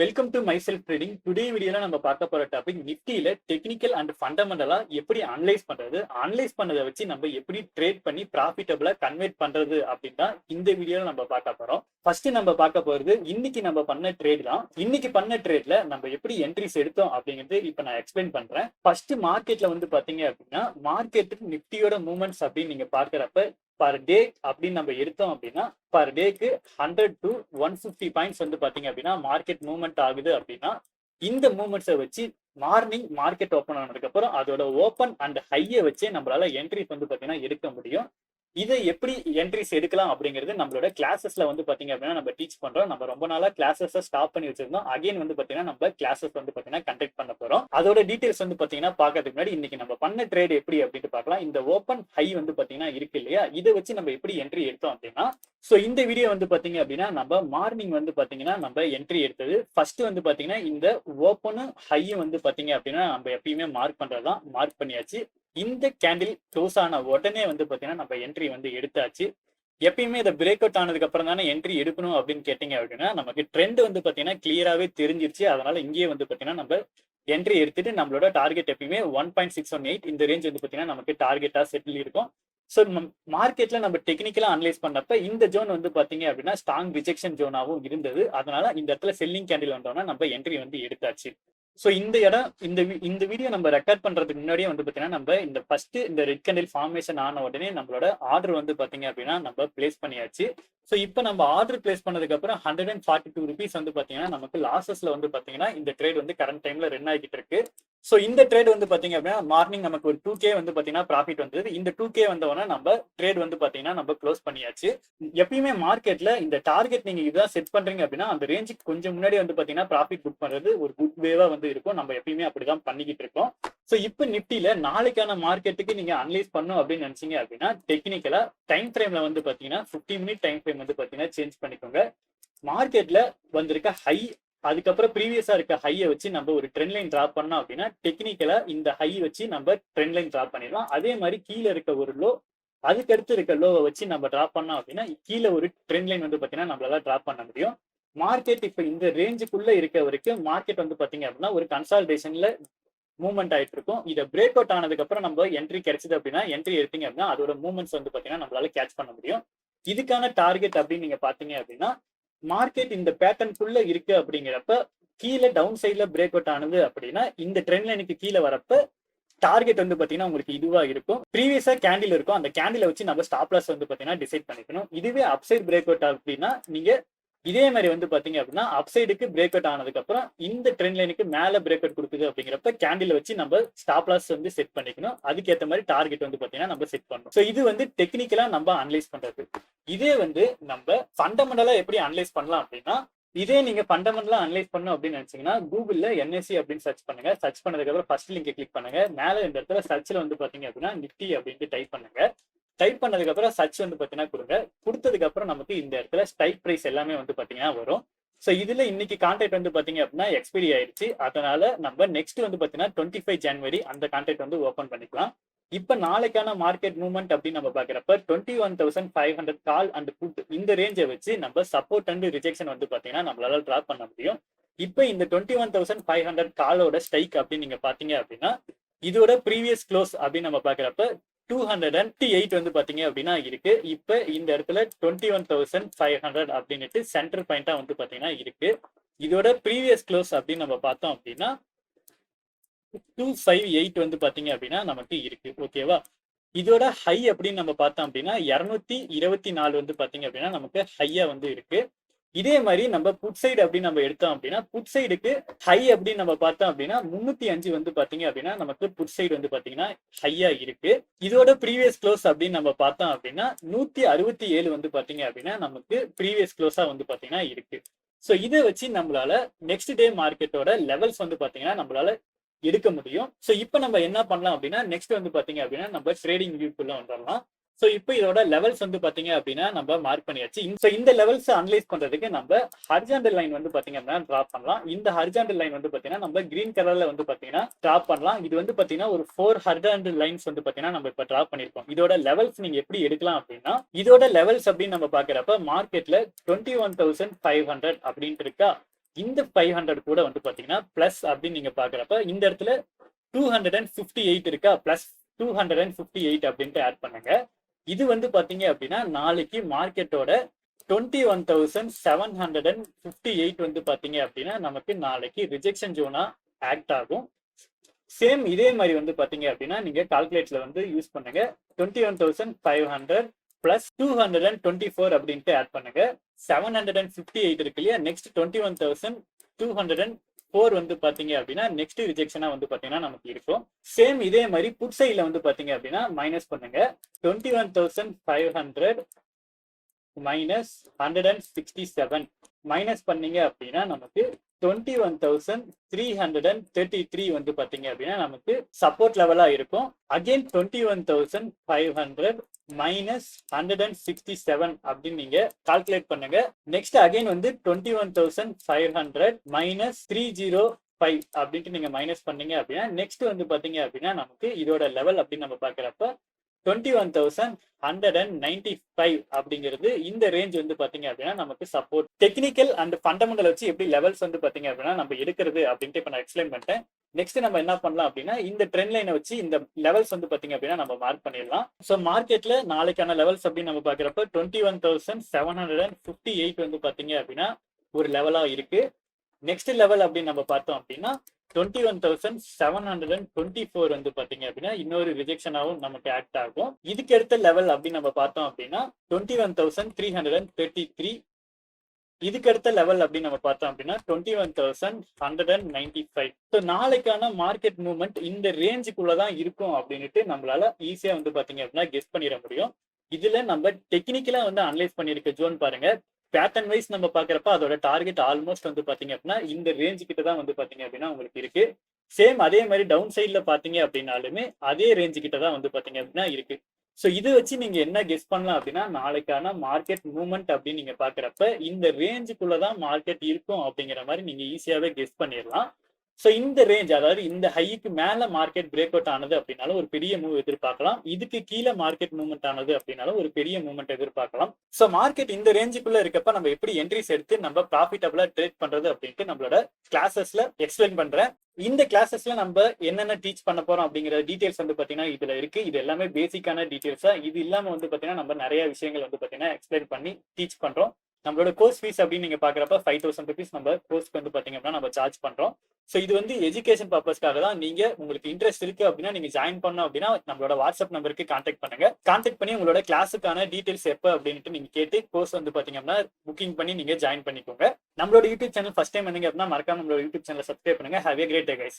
Welcome to my self trading today வீடியோல நம்ம பார்க்க போற டாபிக் நிஃப்டியில டெக்னிக்கல் அண்ட் ஃபண்டமெண்டலா எப்படி அனலைஸ் பண்றது? அனலைஸ் பண்ணதை வச்சு நம்ம எப்படி ட்ரேட் பண்ணி ப்ராஃபிட்டபிளா கன்வெர்ட் பண்றது அப்படின்னு தான் இந்த வீடியோல நம்ம பார்க்க போறோம். ஃபர்ஸ்ட் நம்ம பார்க்க போறது இன்னைக்கு நம்ம பண்ண ட்ரேட் தான். இன்னைக்கு பண்ண ட்ரேட்ல நம்ம எப்படி என்ட்ரிஸ் எடுத்தோம் அப்படிங்கிறது இப்ப நான் எக்ஸ்பிளைன் பண்றேன். ஃபர்ஸ்ட் மார்க்கெட்ல வந்து பாத்தீங்க அப்படின்னா மார்க்கெட்டுக்கு நிஃப்டியோட மூவ்மெண்ட்ஸ் அப்படின்னு நீங்க பாக்குறப்ப பர் டே அப்படின்னு நம்ம எடுத்தோம் அப்படின்னா per take hundred to one fifty points வந்து பாத்தீங்க அப்படின்னா மார்க்கெட் மூவ்மெண்ட் ஆகுது அப்படின்னா இந்த மூவ்மெண்ட்ஸை வச்சு மார்னிங் மார்க்கெட் ஓப்பன் ஆனதுக்கு அப்புறம் அதோட ஓப்பன் அண்ட் ஹையை வச்சே நம்மளால என்ட்ரிஸ் வந்து பாத்தீங்கன்னா எடுக்க முடியும். இதை எப்படி என்ட்ரிஸ் எடுக்கலாம் அப்படிங்கிறது நம்மளோட கிளாஸஸ்ல வந்து பாத்தீங்க அப்படின்னா நம்ம டீச் பண்றோம். நம்ம ரொம்ப நாளா கிளாஸஸ் ஸ்டாப் பண்ணி வச்சிருந்தோம். அகைன் வந்து பாத்தீங்கன்னா நம்ம கிளாஸஸ் வந்து பாத்தீங்கன்னா கண்டக்ட் பண்ண போறோம். அதோட டீடைல்ஸ் வந்து பாத்தீங்கன்னா பாக்கிறதுக்கு முன்னாடி இன்னைக்கு நம்ம பண்ண ட்ரேட் எப்படி அப்படின்னு பார்க்கலாம். இந்த ஓப்பன் ஹை வந்து பாத்தீங்கன்னா இருக்கு இல்லையா? இதை வச்சு நம்ம எப்படி என்ட்ரி எடுத்தோம் அப்படின்னா சோ இந்த வீடியோ வந்து பாத்தீங்க அப்படின்னா நம்ம மார்னிங் வந்து பாத்தீங்கன்னா நம்ம என்ட்ரி எடுத்தது. ஃபர்ஸ்ட் வந்து பாத்தீங்கன்னா இந்த ஓப்பனும் ஹையும் வந்து பாத்தீங்க அப்படின்னா நம்ம எப்பயுமே மார்க் பண்றதுதான். மார்க் பண்ணியாச்சு. இந்த கேண்டில் க்ளோஸ் ஆன உடனே வந்து பார்த்தீங்கன்னா நம்ம என்ட்ரி வந்து எடுத்தாச்சு. எப்பயுமே இதை பிரேக் அவுட் ஆனதுக்கு அப்புறம் தானே என்ட்ரி எடுக்கணும் அப்படின்னு கேட்டீங்க அப்படின்னா நமக்கு ட்ரெண்ட் வந்து பார்த்தீங்கன்னா கிளியராகவே தெரிஞ்சிருச்சு. அதனால இங்கேயே வந்து பார்த்தீங்கன்னா நம்ம என்ட்ரி எடுத்துட்டு நம்மளோட டார்கெட் எப்பயுமே one point six one eight இந்த ரேஞ்ச் வந்து பார்த்தீங்கன்னா நமக்கு டார்கெட்டாக செட்டில் இருக்கும். ஸோ மார்க்கெட்ல நம்ம டெக்னிக்கலாக அனலைஸ் பண்ணப்ப இந்த ஜோன் வந்து பார்த்தீங்க அப்படின்னா ஸ்ட்ராங் ரிஜெக்ஷன் ஜோனாகவும் இருந்தது. அதனால இந்த இடத்துல செல்லிங் கேண்டில் வந்தோம்னா நம்ம என்ட்ரி வந்து எடுத்தாச்சு. ஸோ இந்த இடம் இந்த இந்த வீடியோ நம்ம ரெக்கார்ட் பண்றதுக்கு முன்னாடியே வந்து பாத்தீங்கன்னா நம்ம இந்த ஃபர்ஸ்ட் இந்த ரெட் கண்டில் ஃபார்மேஷன் ஆன உடனே நம்மளோட ஆர்டர் வந்து பார்த்தீங்க அப்படின்னா நம்ம பிளேஸ் பண்ணியாச்சு. ஸோ இப்போ நம்ம ஆர்டர் பிளேஸ் பண்ணதுக்கு அப்புறம் hundred and forty two rupees வந்து பாத்தீங்கன்னா நமக்கு லாசஸ்ல வந்து பாத்தீங்கன்னா இந்த ட்ரேட் வந்து கரண்ட் டைம்ல ரன் ஆகிட்டு இருக்கு. ஸோ இந்த ட்ரேட் வந்து பார்த்தீங்க அப்படின்னா மார்னிங் நமக்கு ஒரு டூ கே வந்து பார்த்தீங்கன்னா ப்ராஃபிட் வந்தது. இந்த டூ கே வந்தவொடனே நம்ம ட்ரேட் வந்து பார்த்தீங்கன்னா நம்ம க்ளோஸ் பண்ணியாச்சு. எப்பயுமே மார்க்கெட்டில் இந்த டார்கெட் நீங்கள் இதுதான் செட் பண்ணுறீங்க அப்படின்னா அந்த ரேஞ்சுக்கு கொஞ்சம் முன்னாடி வந்து பார்த்தீங்கன்னா ப்ராஃபிட் புக் பண்ணுறது ஒரு குட் வேவாக வந்து இருக்கும். நம்ம எப்பயுமே அப்படிதான் பண்ணிக்கிட்டு இருக்கோம். ஸோ இப்போ நிப்டியில் நாளைக்கான மார்க்கெட்டுக்கு நீங்கள் அனலைஸ் பண்ணும் அப்படின்னு நினச்சிங்க அப்படின்னா டெக்னிக்கலாக டைம் ஃப்ரேமில் வந்து பார்த்தீங்கன்னா ஃபிஃப்டி மினிட் டைம் ஃப்ரேம் வந்து பார்த்தீங்கன்னா சேஞ்ச் பண்ணிக்கோங்க. மார்க்கெட்டில் வந்திருக்க ஹை அதுக்கப்புறம் ப்ரீவியஸா இருக்க ஹையை வச்சு நம்ம ஒரு ட்ரெண்ட் லைன் டிரா பண்ணோம் அப்படின்னா டெக்னிக்கலா இந்த ஹை வச்சு நம்ம ட்ரெண்ட் லைன் டிரா பண்ணிடலாம். அதே மாதிரி கீழே இருக்க ஒரு லோ அதுக்கு அடுத்து இருக்க லோவை வச்சு நம்ம டிரா பண்ணோம் அப்படின்னா கீழே ஒரு ட்ரெண்ட் லைன் வந்து பாத்தீங்கன்னா நம்மளால டிரா பண்ண முடியும். மார்க்கெட் இப்ப இந்த ரேஞ்சுக்குள்ள இருக்க வரைக்கும் மார்க்கெட் வந்து பாத்தீங்க அப்படின்னா ஒரு கன்சால்டேஷன்ல மூவ்மெண்ட் ஆயிட்டு இருக்கும். இதை பிரேக் அவுட் ஆனதுக்கு அப்புறம் நம்ம என்ட்ரி கிடைச்சது அப்படின்னா என்ட்ரி எடுத்தீங்க அப்படின்னா அதோட மூவ்மெண்ட்ஸ் வந்து பாத்தீங்கன்னா நம்மளால கேட்ச் பண்ண முடியும். இதுக்கான டார்கெட் அப்படின்னு நீங்க பாத்தீங்க அப்படின்னா மார்க்கெட் இந்த பேட்டர்னுக்குள்ள இருக்கு அப்படிங்கிறப்ப கீழே டவுன் சைட்ல பிரேக் அவுட் ஆனது அப்படின்னா இந்த ட்ரெண்ட் லைனுக்கு கீழே வரப்ப டார்கெட் வந்து பாத்தீங்கன்னா உங்களுக்கு இதுவா இருக்கும். ப்ரீவியஸா கேண்டில் இருக்கும். அந்த கேண்டில வச்சு நம்ம ஸ்டாப் லாஸ் வந்து பாத்தீங்கன்னா டிசைட் பண்ணிக்கணும். இதுவே அப்சைட் பிரேக் அவுட் அப்படின்னா நீங்க இதே மாதிரி வந்து பாத்தீங்க அப்படின்னா அப்சைடுக்கு பிரேக் அவுட் ஆனதுக்கு அப்புறம் இந்த ட்ரெண்ட் லைனுக்கு மேல பிரேக் அவுட் கொடுக்குது அப்படிங்கிறப்ப கேண்டில் வச்சு நம்ம ஸ்டாப் லாஸ் வந்து செட் பண்ணிக்கணும். அதுக்கேற்ற மாதிரி டார்கெட் வந்து பாத்தீங்கன்னா நம்ம செட் பண்ணணும். ஸோ இது வந்து டெக்னிக்கலா நம்ம அனலைஸ் பண்றது. இதே வந்து நம்ம ஃபண்டமெண்டலா எப்படி அனலைஸ் பண்ணலாம் அப்படின்னா இதே நீங்க ஃபண்டமெண்டலா அனலைஸ் பண்ணும் அப்படின்னு நினைச்சீங்கன்னா கூகுள்ல என்எஸ்சி அப்படின்னு சர்ச் பண்ணுங்க. சர்ச் பண்ணதுக்கு அப்புறம் ஃபர்ஸ்ட் லிங்கை கிளிக் பண்ணுங்க. மேல இந்த இடத்துல சர்ச்ல வந்து பாத்தீங்க அப்படின்னா நிஃப்டி அப்படின்ட்டு டைப் பண்ணுங்க. டைப் பண்ணதுக்கு அப்புறம் சர்ச் வந்து பாத்தீங்கன்னா கொடுங்க. கொடுத்ததுக்கு அப்புறம் நமக்கு இந்த இடத்துல ஸ்டைக் பிரைஸ் எல்லாமே வந்து பாத்தீங்கன்னா வரும். ஸோ இதுல இன்னைக்கு கான்டாக்ட் வந்து பாத்தீங்க அப்படின்னா எக்ஸ்பைரி ஆயிடுச்சு அதனால நம்ம நெக்ஸ்ட் வந்து பாத்தீங்கன்னா டுவெண்ட்டி ஃபைவ் ஜனவரி அந்த கான்டாக்ட் வந்து ஓப்பன் பண்ணிக்கலாம். இப்ப நாளைக்கான மார்க்கெட் மூவ்மெண்ட் அப்படின்னு நம்ம பாக்குறப்ப twenty one thousand five hundred call and put இந்த ரேஞ்சை வச்சு நம்ம சப்போர்ட் அண்ட் ரிஜெக்ஷன் வந்து பாத்தீங்கன்னா நம்மளால டிராப் பண்ண முடியும். இப்ப இந்த twenty one thousand five hundred காலோட ஸ்ட்ரைக் அப்படின்னு நீங்க பாத்தீங்க அப்படின்னா இதோட ப்ரீவியஸ் க்ளோஸ் அப்படின்னு நம்ம பாக்குறப்ப டூ ஹண்ட்ரட் அண்ட் எயிட் வந்து பாத்தீங்க அப்படின்னா இருக்கு. இப்ப இந்த இடத்துல twenty one thousand five hundred அப்படின்னுட்டு சென்டர் பாயிண்டா வந்து பாத்தீங்கன்னா இருக்கு. இதோட ப்ரீவியஸ் க்ளோஸ் அப்படின்னு நம்ம பார்த்தோம் அப்படின்னா டூ ஃபைவ் எயிட் வந்து பார்த்தீங்க அப்படின்னா நமக்கு இருக்கு. ஓகேவா இதோட ஹை அப்படின்னு நம்ம பார்த்தோம் அப்படின்னா இருநூத்தி இருபத்தி நாலு வந்து பாத்தீங்க அப்படின்னா நமக்கு ஹையா வந்து இருக்கு. இதே மாதிரி நம்ம புட் சைடு அப்படின்னு நம்ம எடுத்தோம் அப்படின்னா புட் சைடுக்கு ஹை அப்படின்னு நம்ம பார்த்தோம் அப்படின்னா முன்னூத்தி அஞ்சு வந்து பாத்தீங்க அப்படின்னா நமக்கு புட் சைடு வந்து பாத்தீங்கன்னா ஹையா இருக்கு. இதோட ப்ரீவியஸ் க்ளோஸ் அப்படின்னு நம்ம பார்த்தோம் அப்படின்னா நூத்தி அறுபத்தி ஏழு வந்து பாத்தீங்க அப்படின்னா நமக்கு ப்ரீவியஸ் க்ளோஸா வந்து பாத்தீங்கன்னா இருக்கு. ஸோ இதை வச்சு நம்மளால நெக்ஸ்ட் டே மார்க்கெட்டோட லெவல்ஸ் வந்து பாத்தீங்கன்னா நம்மளால எடுக்க முடியும். ஸோ இப்போ நம்ம என்ன பண்ணலாம் அப்படின்னா நெக்ஸ்ட் வந்து பாத்தீங்க அப்படின்னா நம்ம ட்ரேடிங் வியூக்குள்ள வந்துடலாம் ஸோ இப்போ இதோட லெவல்ஸ் வந்து பாத்தீங்க அப்படின்னா நம்ம மார்க் பண்ணியாச்சு. ஸோ இந்த லெவல்ஸ் அனலைஸ் பண்றதுக்கு நம்ம ஹர்ஜாண்டல் லைன் வந்து பார்த்தீங்க அப்படின்னா ட்ராப் பண்ணலாம். இந்த ஹர்ஜாண்டல் லைன் வந்து பாத்தீங்கன்னா நம்ம கிரீன் கலர்ல வந்து பாத்தீங்கன்னா ட்ராப் பண்ணலாம். இது வந்து பாத்தீங்கன்னா ஒரு ஃபோர் ஹர்ஜாண்டல் லைன்ஸ் வந்து பாத்தீங்கன்னா நம்ம இப்போ ட்ராப் பண்ணியிருக்கோம் இதோட லெவல்ஸ் நீங்க எப்படி எடுக்கலாம் அப்படின்னா இதோட லெவல்ஸ் அப்படின்னு நம்ம பாக்குறப்ப மார்க்கெட்ல twenty one thousand five hundred அப்படின்ட்டு இருக்கா? இந்த ஃபைவ் ஹண்ட்ரட் கூட வந்து பார்த்தீங்கன்னா ப்ளஸ் அப்படின்னு நீங்கள் பார்க்குறப்ப இந்த இடத்துல two hundred and fifty eight இருக்கா? Plus two hundred and fifty eight அப்படின்ட்டு ஆட் பண்ணுங்க. இது வந்து பார்த்தீங்க அப்படின்னா நாளைக்கு மார்க்கெட்டோட twenty one thousand seven hundred and fifty eight வந்து பார்த்தீங்க அப்படின்னா நமக்கு நாளைக்கு ரிஜெக்ஷன் ஜோனாக ஆக்ட் ஆகும். சேம் இதே மாதிரி வந்து பார்த்தீங்க அப்படின்னா நீங்கள் கால்குலேட்டில் வந்து யூஸ் பண்ணுங்க. Twenty one thousand five hundred plus two hundred and twenty four அப்படின்ட்டு ஆட் பண்ணுங்க. Seven hundred and fifty eight இருக்கு இல்லையா? Next twenty one thousand two hundred and four வந்து பாத்தீங்க அப்படின்னா நெக்ஸ்ட் ரிஜெக்ஷனா வந்து பாத்தீங்கன்னா நமக்கு இருக்கும். சேம் இதே மாதிரி புட் சைட்ல வந்து பாத்தீங்க அப்படின்னா மைனஸ் பண்ணுங்க. Twenty one thousand five hundred minus hundred and sixty seven minus பண்ணீங்க அப்படின்னா நமக்கு twenty one thousand three hundred and thirty three வந்து பாத்தீங்க அப்படின்னா நமக்கு சப்போர்ட் லெவலா இருக்கும். Again twenty one thousand five hundred minus hundred and sixty seven அப்படின்னு நீங்க கால்குலேட் பண்ணுங்க. நெக்ஸ்ட் அகைன் வந்து twenty one thousand five hundred minus three zero five அப்படின்ட்டு நீங்க மைனஸ் பண்ணீங்க அப்படின்னா நெக்ஸ்ட் வந்து பாத்தீங்க அப்படின்னா நமக்கு இதோட லெவல் அப்படின்னு நம்ம பாக்குறப்ப twenty one thousand hundred and ninety five அப்படிங்கிறது இந்த ரேஞ்ச் வந்து பார்த்தீங்க அப்படின்னா நமக்கு சப்போர்ட் டெக்னிக்கல் அண்ட் ஃபண்டமெண்டல் வச்சு எப்படி லெவல்ஸ் வந்து பாத்தீங்க அப்படின்னா நம்ம எடுக்கிறது அப்படின்ட்டு இப்போ நான் எக்ஸ்பிளைன் பண்ணிட்டேன். நெக்ஸ்ட் நம்ம என்ன பண்ணலாம் அப்படின்னா இந்த ட்ரெண்ட் லைனை வச்சு இந்த லெவல்ஸ் வந்து பாத்தீங்க அப்படின்னா நம்ம மார்க் பண்ணிடலாம். ஸோ மார்க்கெட்ல நாளைக்கான லெவல்ஸ் அப்படின்னு நம்ம பாக்குறப்ப twenty one thousand seven hundred and fifty eight வந்து பாத்தீங்க அப்படின்னா ஒரு லெவலா இருக்கு. நெக்ஸ்ட் லெவல் அப்படின்னு நம்ம பார்த்தோம் அப்படின்னா twenty one thousand seven hundred and twenty four வந்து பாத்தீங்க அப்படின்னா இன்னொரு ரிஜெக்ஷனாகவும் நமக்கு ஆக்ட் ஆகும். இதுக்கு அடுத்த லெவல் அப்படின்னு நம்ம பார்த்தோம் அப்படின்னா twenty one thousand three hundred and thirty three இதுக்கு அடுத்த லெவல் அப்படின்னு நம்ம பார்த்தோம் அப்படின்னா twenty one thousand hundred and ninety five so நாளைக்கான மார்க்கெட் மூவ்மெண்ட் இந்த ரேஞ்சுக்குள்ள தான் இருக்கும் அப்படின்ட்டு நம்மளால ஈஸியா வந்து பாத்தீங்க அப்படின்னா கெஸ் பண்ணிட முடியும். இதுல நம்ம டெக்னிக்கலா வந்து அனலைஸ் பண்ணிருக்க ஜோன் பாருங்க. பேட்டர்ன் வைஸ் நம்ம பாக்குறப்ப அதோட டார்கெட் ஆல்மோஸ்ட் வந்து பாத்தீங்க அப்படின்னா இந்த ரேஞ்சு கிட்ட தான் வந்து பாத்தீங்க அப்படின்னா உங்களுக்கு இருக்கு. சேம் அதே மாதிரி டவுன் சைட்ல பாத்தீங்க அப்படின்னாலுமே அதே ரேஞ்சு கிட்ட தான் வந்து பாத்தீங்க அப்படின்னா இருக்கு. ஸோ இது வச்சு நீங்க என்ன கெஸ் பண்ணலாம் அப்படின்னா நாளைக்கான மார்க்கெட் மூவ்மெண்ட் அப்படின்னு நீங்க பாக்குறப்ப இந்த ரேஞ்சுக்குள்ளதான் மார்க்கெட் இருக்கும் அப்படிங்கிற மாதிரி நீங்க ஈஸியாவே கெஸ் பண்ணிடலாம் ஸோ இந்த ரேஞ்ச் அதாவது இந்த ஹைக்கு மேல மார்க்கெட் பிரேக் அவுட் ஆனது அப்படின்னாலும் ஒரு பெரிய மூவ் எதிர்பார்க்கலாம். இதுக்கு கீழே மார்க்கெட் மூவ்மெண்ட் ஆனது அப்படின்னாலும் ஒரு பெரிய மூவ்மெண்ட் எதிர்பார்க்கலாம். ஸோ மார்க்கெட் இந்த ரேஞ்சுக்குள்ள இருக்கப்ப நம்ம எப்படி என்ட்ரிஸ் எடுத்து நம்ம ப்ராஃபிட்டபிளா ட்ரேட் பண்றது அப்படின்ட்டு நம்மளோட கிளாஸஸ்ல எக்ஸ்பிளைன் பண்றேன். இந்த கிளாஸஸ்ல நம்ம என்னென்ன டீச் பண்ண போறோம் அப்படிங்கிற டீடைல்ஸ் வந்து பாத்தீங்கன்னா இதுல இருக்கு. இது எல்லாமே பேசிக்கான டீடைல்ஸா இது இல்லாம வந்து பாத்தீங்கன்னா நம்ம நிறைய விஷயங்கள் வந்து பாத்தீங்கன்னா எக்ஸ்பிளைன் பண்ணி டீச் பண்றோம். நம்மளோட கோர்ஸ் ஃபீஸ் அப்படின்னு நீங்க பாக்குறப்ப ஃபைவ் தௌசண்ட் ருபீஸ் நம்ம கோர்ஸ்க்கு வந்து பாத்தீங்க அப்படின்னா நம்ம சார்ஜ் பண்றோம். ஸோ இது வந்து எஜுகேஷன் பர்பஸ்க்காக தான் நீங்க உங்களுக்கு இன்ட்ரெஸ்ட் இருக்கு அப்படின்னா நீங்க ஜாயின் பண்ணோம் அப்படின்னா நம்மளோட வாட்ஸ்அப் நம்பருக்கு கான்டாக்ட் பண்ணுங்க. கான்டாக்ட் பண்ணி உங்களோட கிளாஸுக்கான டீடைல்ஸ் எப்போ அப்படின்ட்டு நீங்க கேட்டு கோர்ஸ் வந்து பாத்தீங்க அப்படின்னா புக்கிங் பண்ணி நீங்க ஜாயின் பண்ணிக்கோங்க. நம்மளோட யூடியூப் சேனல் ஃபர்ஸ்ட் டைம் என்னங்க அப்படின்னா மறக்காம நம்மளோட யூடியூப் சேனல் சப்ஸ்கிரைப் பண்ணுங்க. Have a great day guys